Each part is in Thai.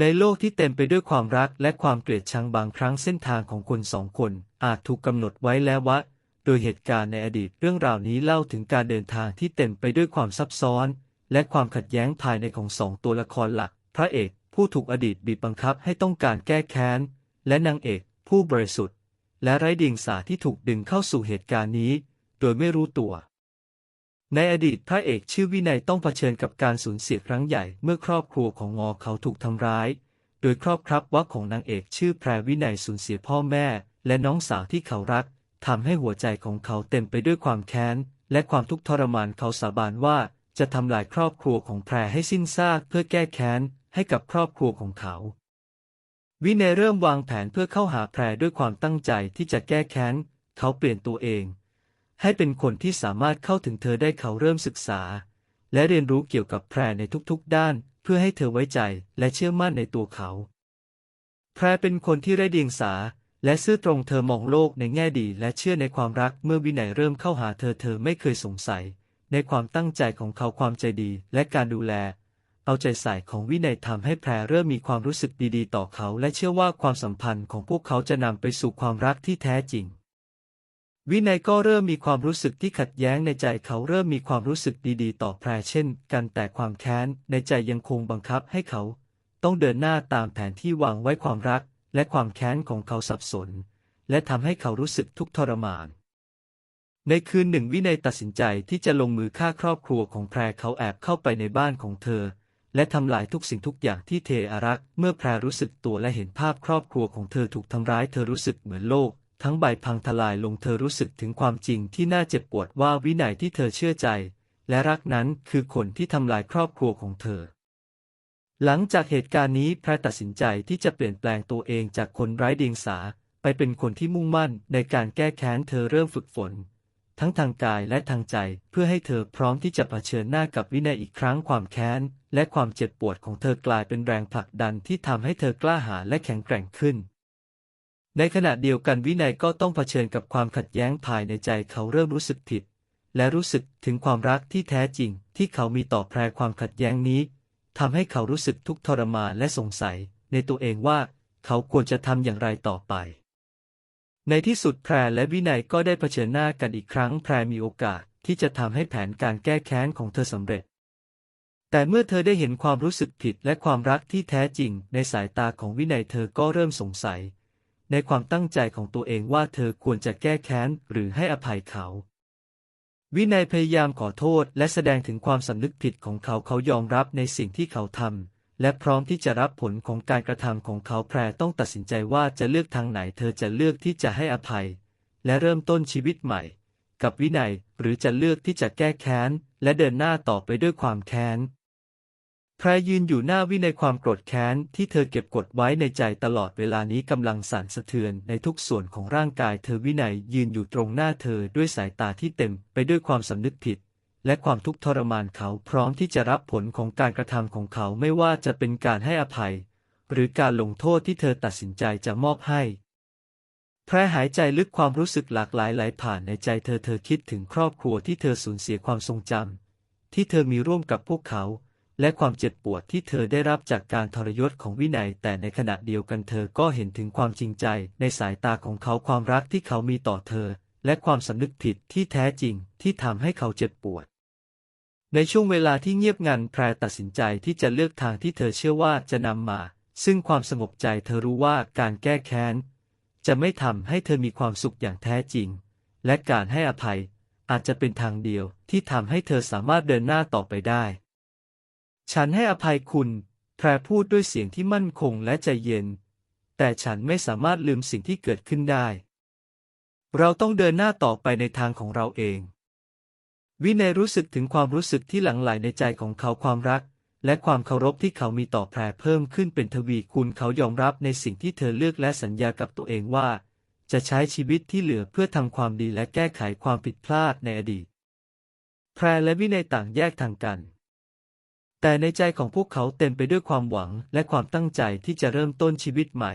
ในโลกที่เต็มไปด้วยความรักและความเกลียดชังบางครั้งเส้นทางของคนสองคน อาจถูกกำหนดไว้แล้วว่าโดยเหตุการณ์ในอดีตเรื่องราวนี้เล่าถึงการเดินทางที่เต็มไปด้วยความซับซ้อน และความขัดแย้งภายในของสองตัวละครหลัก พระเอกผู้ถูกอดีตบีบบังคับให้ต้องการแก้แค้น และนางเอกผู้บริสุทธิ์ และไร้เดียงสาที่ถูกดึงเข้าสู่เหตุการณ์นี้ โดยไม่รู้ตัว ในอดีตพระเอกชื่อวินัยต้องเผชิญกับการสูญเสียครั้งใหญ่เมื่อครอบครัวของงอเขาถูกทำร้าย โดยครอบครัววักของนางเอกชื่อแพรวินัยสูญเสียพ่อแม่ และน้องสาวที่เขารักทำให้หัวใจของเขาเต็มไปด้วยความแค้น และความทุกข์ทรมานเขาสาบานว่า จะทำลายครอบครัวของแพรให้สิ้นซากเพื่อแก้แค้นให้กับครอบครัวของเขา วินัยเริ่มวางแผนเพื่อเข้าหาแพรด้วยความตั้งใจที่จะแก้แค้น เขาเปลี่ยนตัวเอง ให้เป็นคนที่สามารถเข้าถึงเธอได้เขาเริ่มศึกษา และเรียนรู้เกี่ยวกับแพรในทุกๆ ด้าน เพื่อให้เธอไว้ใจและเชื่อมั่นในตัวเขา แพรเป็นคนที่ไร้เดียงสา และซื่อตรงเธอมองโลกในแง่ดีและเชื่อในความรักเมื่อวินัยเริ่มเข้าหาเธอเธอไม่เคยสงสัย ในความตั้งใจของเขาความใจดีและการดูแล เอาใจใส่ของวินัยทำให้แพรเริ่มมีความรู้สึกดีๆ ต่อเขา และเชื่อว่าความสัมพันธ์ของพวกเขาจะนำไปสู่ความรักที่แท้จริง วินัยก็เริ่มมีความรู้สึกที่ขัดแย้งในใจเขาเริ่มมีความรู้สึกดีๆ ต่อแพรเช่น กันแต่ความแค้นในใจยังคงบังคับให้เขา ต้องเดินหน้าตามแผนที่วางไว้ความรัก และความแค้นของเขาสับสน และทำให้เขารู้สึกทุกข์ทรมาน ในคืนหนึ่งวินัยตัดสินใจที่จะลงมือฆ่าครอบครัวของแพรเขาแอบเข้าไปในบ้านของเธอ และทำลายทุกสิ่งทุกอย่างที่เทอารัก เมื่อแพรรู้สึกตัวและเห็นภาพครอบครัวของเธอถูกทำร้ายเธอรู้สึกเหมือนโลก ทั้งใบพังทลายลงเธอรู้สึกถึงความจริงที่น่าเจ็บปวดว่าวินัยที่เธอเชื่อใจ และรักนั้นคือคนที่ทำลายครอบครัวของเธอ หลังจากเหตุการณ์นี้แพรตัดสินใจที่จะเปลี่ยนแปลงตัวเองจากคนไร้เดียงสา ไปเป็นคนที่มุ่งมั่นในการแก้แค้นเธอเริ่มฝึกฝน ทั้งทางกายและทางใจเพื่อให้เธอพร้อมที่จะเผชิญหน้ากับวินัยอีกครั้งความแค้น และความเจ็บปวดของเธอกลายเป็นแรงผลักดันที่ทำให้เธอกล้าหาญและแข็งแกร่งขึ้น ในขณะเดียวกันวินัยก็ต้องเผชิญกับความขัดแย้งภายในใจเขาเริ่มรู้สึกผิด และรู้สึกถึงความรักที่แท้จริง ที่เขามีต่อแพรความขัดแย้งนี้ทำให้เขารู้สึกทุกข์ทรมานและสงสัย ในตัวเองว่า เขาควรจะทำอย่างไรต่อไป ในที่สุดแพรและวินัยก็ได้เผชิญหน้ากันอีกครั้งแพรมีโอกาสที่จะทำให้แผนการแก้แค้นของเธอสำเร็จ แต่เมื่อเธอได้เห็นความรู้สึกผิดและความรักที่แท้จริง ในสายตาของวินัยเธอก็เริ่มสงสัย ในความตั้งใจของตัวเองว่าเธอควรจะแก้แค้นหรือให้อภัยเขา วินัยพยายามขอโทษและแสดงถึงความสำนึกผิดของเขาเขายอมรับในสิ่งที่เขาทำและพร้อมที่จะรับผลของการกระทำของเขาแพรต้องตัดสินใจว่าจะเลือกทางไหน เธอจะเลือกที่จะให้อภัย และเริ่มต้นชีวิตใหม่ กับวินัยหรือจะเลือกที่จะแก้แค้นและเดินหน้าต่อไปด้วยความแค้น แพรยืนอยู่หน้าวินัยความโกรธแค้นที่เธอเก็บกดไว้ในใจตลอดเวลานี้กำลังสั่นสะเทือนในทุกส่วนของร่างกายเธอวินัยยืนอยู่ตรงหน้าเธอด้วยสายตาที่เต็มไปด้วยความสำนึกผิด และความทุกข์ทรมานเขาพร้อมที่จะรับผลของการกระทำของเขาไม่ว่าจะเป็นการให้อภัย หรือการลงโทษที่เธอตัดสินใจจะมอบให้ แพรหายใจลึกความรู้สึกหลากหลายไหลผ่านในใจเธอเธอคิดถึงครอบครัวที่เธอสูญเสียความทรงจำที่เธอมีร่วมกับพวกเขา และความเจ็บปวดที่เธอได้รับจากการทรยศของวินัย แต่ในขณะเดียวกันเธอก็เห็นถึงความจริงใจ ในสายตาของเขาความรักที่เขามีต่อเธอ และความสำนึกผิดที่แท้จริงที่ทำให้เขาเจ็บปวด ในช่วงเวลาที่เงียบงันแพรตัดสินใจที่จะเลือกทางที่เธอเชื่อว่าจะนำมา ซึ่งความสงบใจเธอรู้ว่าการแก้แค้น จะไม่ทำให้เธอมีความสุขอย่างแท้จริง และการให้อภัย อาจจะเป็นทางเดียวที่ทำให้เธอสามารถเดินหน้าต่อไปได้ ฉันให้อภัยคุณ แพรพูดด้วยเสียงที่มั่นคงและใจเย็น แต่ฉันไม่สามารถลืมสิ่งที่เกิดขึ้นได้ เราต้องเดินหน้าต่อไปในทางของเราเอง วินัยรู้สึกถึงความรู้สึกที่หลั่งไหลในใจของเขาความรัก และความเคารพที่เขามีต่อแพรเพิ่มขึ้นเป็นทวีคูณเขายอมรับในสิ่งที่เธอเลือกและสัญญากับตัวเองว่า จะใช้ชีวิตที่เหลือเพื่อทำความดีและแก้ไขความผิดพลาดในอดีต แพรและวินัยต่างแยกทางกัน แต่ในใจของพวกเขาเต็มไปด้วยความหวังและความตั้งใจที่จะเริ่มต้นชีวิตใหม่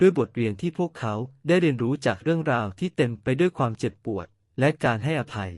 ด้วยบทเรียนที่พวกเขาได้เรียนรู้จากเรื่องราวที่เต็มไปด้วยความเจ็บปวด และการให้อภัย